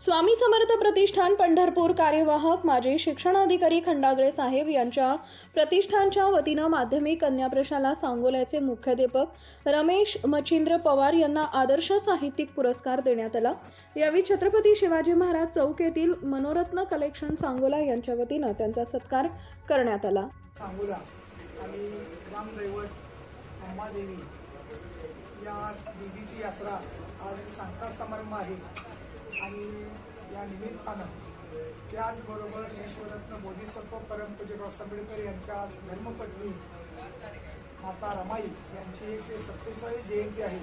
स्वामी समर्थ प्रतिष्ठान पंढरपूर कार्यवाहक माजी शिक्षणाधिकारी खंडागळे साहेब यांच्या प्रतिष्ठानच्या वतीनं माध्यमिक कन्या प्रशाला सांगोल्याचे मुख्याध्यापक रमेश मच्छिंद्र पवार यांना आदर्श साहित्यिक पुरस्कार देण्यात आला. यावेळी छत्रपती शिवाजी महाराज चौक येथील मनोरत्न कलेक्शन सांगोला यांच्या वतीनं त्यांचा सत्कार करण्यात आला. सांगोला आणि ग्रामदैवत अंबादेवी या देवीची यात्रा आज सांगता समारंभ आहे. आणि या निमित्तानं त्याचबरोबर विश्वरत्न बोधिसत्व परमपूज्य डॉ आंबेडकर यांच्या धर्मपत्नी माता रमाई यांची एकशे सत्तेचाळीस जयंती आहे.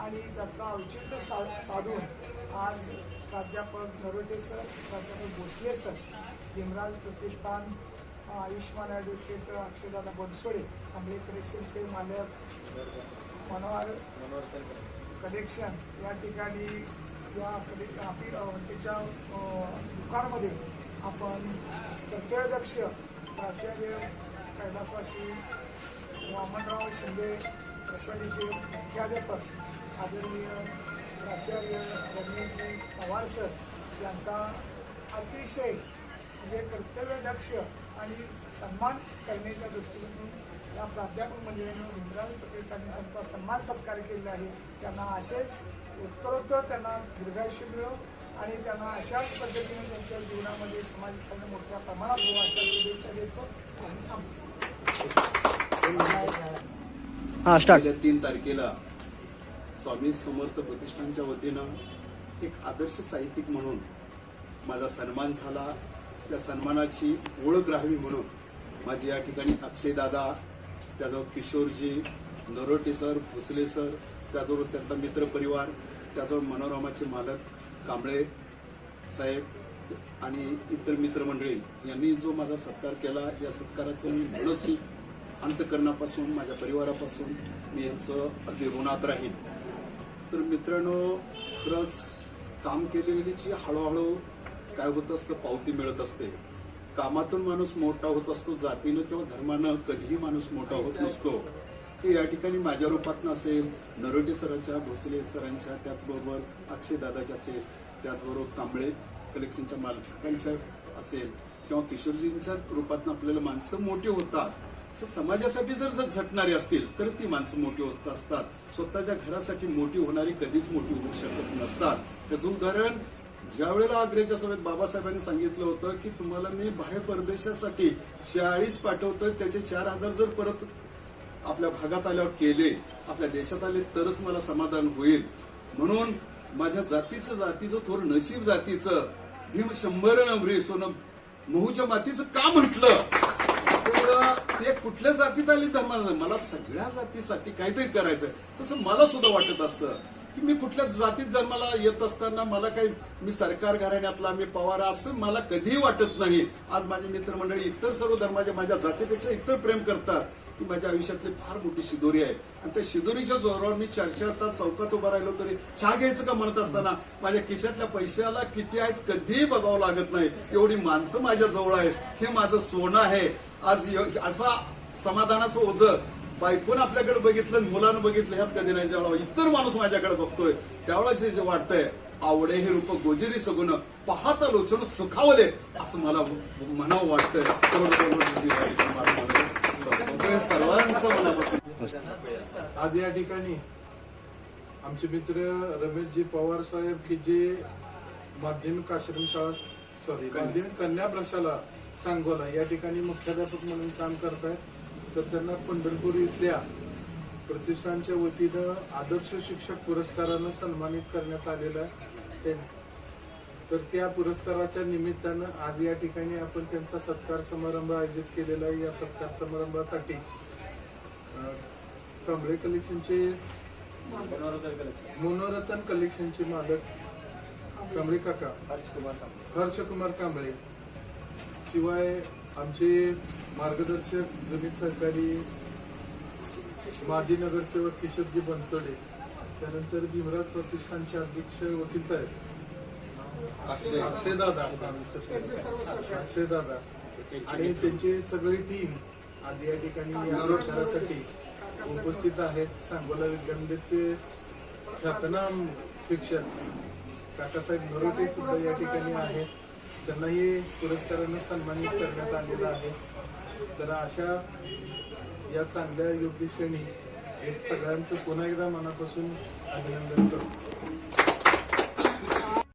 आणि त्याचा औचित्य सा साधून आज प्राध्यापक नरोटे सर प्राध्यापक भोसले सर भीमराज प्रतिष्ठान आयुष्मान ॲडव्होकेट अक्षयदादा बनसोडे आंबळे कलेक्शनचे मालक मनोहर कलेक्शन या ठिकाणी किंवा कले आपली तिच्या त्याच्या दुकानामध्ये आपण प्रत्ययदक्ष प्राचार्य कैलासवासी वामनराव शिंदे प्रशालेचे मुख्याध्यापक आदरणीय प्राचार्य रमेशजी पवार सर यांचा अतिशय म्हणजे कर्तव्यदक्ष आणि सन्मान करण्याच्या दृष्टीने या प्राध्यापक मंडळीनं पटेल प्रतिष्ठाने त्यांचा सन्मान सत्कार केलेला आहे. त्यांना असेच उत्तरोत्तर त्यांना दीर्घायुष्य मिळो आणि त्यांना अशाच पद्धतीने त्यांच्या जीवनामध्ये समाज मोठ्या प्रमाणात हो अशा शुभेच्छा देतो. आणि थांबतो. हा स्टार्ट तीन तारखेला स्वामी समर्थ प्रतिष्ठानच्या वतीनं एक आदर्श साहित्यिक म्हणून माझा सन्मान झाला. त्या सन्मानाची ओळख राहावी म्हणून माझी या ठिकाणी अक्षयदादा त्याजवळ किशोरजी नरोटे सर भोसले सर त्याचबरोबर त्यांचा मित्रपरिवार त्याजवळ मनोरमाचे मालक कांबळे साहेब आणि इतर मित्रमंडळी यांनी जो माझा सत्कार केला या सत्काराचं मी मनसी अंतकरणापासून माझ्या परिवारापासून मी यांचं अगदी ऋणात राहीन. तर मित्रांनो खरंच काम केलेलीची हळूहळू काय होत असतं पावती मिळत असते. कामातून माणूस मोठा होत असतो जातीनं किंवा धर्मानं कधीही माणूस मोठा होत नसतो. की या ठिकाणी माझ्या रूपातनं असेल नरोटे सरांच्या भोसले सरांच्या त्याचबरोबर अक्षय दादाच्या असेल त्याचबरोबर कांबळे कलेक्शनच्या मालकांच्या असेल किंवा किशोरजींच्या रूपातनं आपल्याला माणसं मोठी होतात तर समाजासाठी जर जर झटणारी असतील तर ती माणसं मोठी होत असतात. स्वतःच्या घरासाठी मोठी होणारी कधीच मोठी होऊ शकत नसतात. त्याचं उदाहरण ज्या वेळेला आग्रेच्या सभेत बाबासाहेबांनी सांगितलं होतं की तुम्हाला मी बाहेर परदेशासाठी चाळीस पाठवतोय त्याचे चार हजार जर परत आपल्या भागात आल्यावर केले आपल्या देशात आले तरच मला समाधान होईल. म्हणून माझ्या जातीचं जातीचं थोडं नशीब जातीचं भीम शंभर नंबरी सोनं महूच्या मातीचं का म्हटलं? तर ते कुठल्या जातीत आली धर्माला नाही. मला सगळ्या जातीसाठी काहीतरी करायचंय. तसं मला सुद्धा वाटत असतं की मी कुठल्या जातीत जन्माला येत असताना मला काही मी सरकार घराण्यातला मी पवार असं मला कधीही वाटत नाही. आज माझे मित्रमंडळी इतर सर्व धर्माच्या माझ्या जातीपेक्षा इतर प्रेम करतात. की माझ्या आयुष्यातली फार मोठी शिदोरी आहे. आणि त्या शिदोरीच्या जोरावर मी चर्चा आता चौकात उभा राहिलो तरी चहा घ्यायचं का म्हणत असताना माझ्या खिशातल्या पैशाला किती आहेत कधीही बघावं लागत नाही. एवढी माणसं माझ्या जवळ आहेत. हे माझं सोनं आहे. आज असा समाधानाचं ओझ बायकोन आपल्याकडे बघितलं मुलानं बघितलं ह्यात कधी नाही जेव्हा इतर माणूस माझ्याकडे बघतोय त्यावेळेला जे जे वाटतंय आवडे हे रूप गोजिरी सगुण पाहता लोचन सुखावले असं मला म्हणावं वाटतंय. सर्वांचं मनापासून. आज या ठिकाणी आमचे मित्र रमेशजी पवार साहेब की जे माध्यमिक आश्रमशाळा सॉरी माध्यमिक कन्या प्रशाला सांगोला. या ठिकाणी मुख्याध्यापक म्हणून काम करतायत. तर त्यांना पंढरपूर इथल्या प्रतिष्ठानच्या वतीनं आदर्श शिक्षक पुरस्कारानं सन्मानित करण्यात आलेलं आहे. तर त्या पुरस्काराच्या निमित्तानं आज या ठिकाणी आपण त्यांचा सत्कार समारंभ आयोजित केलेला आहे. या सत्कार समारंभासाठी कांबळे कलेक्शनचे मनोरतन कलेक्शनचे मालक कांबळे काका हर्षकुमार कांबळे. शिवाय आमचे मार्गदर्शक जमीन सहकारी माजी नगरसेवक किशोरजी बनसोडे त्यानंतर भीमराज प्रतिष्ठानचे अध्यक्ष वकील साहेब. अक्षय. दादा. अक्षय दादा. आणि त्यांची सगळी टीम आज या ठिकाणी उपस्थित आहेत. सांगोला विद्यामंदिरचे ख्यातनाम शिक्षक काकासाहेब नरोटे सुद्धा या ठिकाणी आहेत. त्यांनाही पुरस्कारानं सन्मानित करण्यात आलेलं आहे. तर अशा या चांगल्या योग्य क्षणी एक सगळ्यांचं पुन्हा एकदा मनापासून अभिनंदन करतो.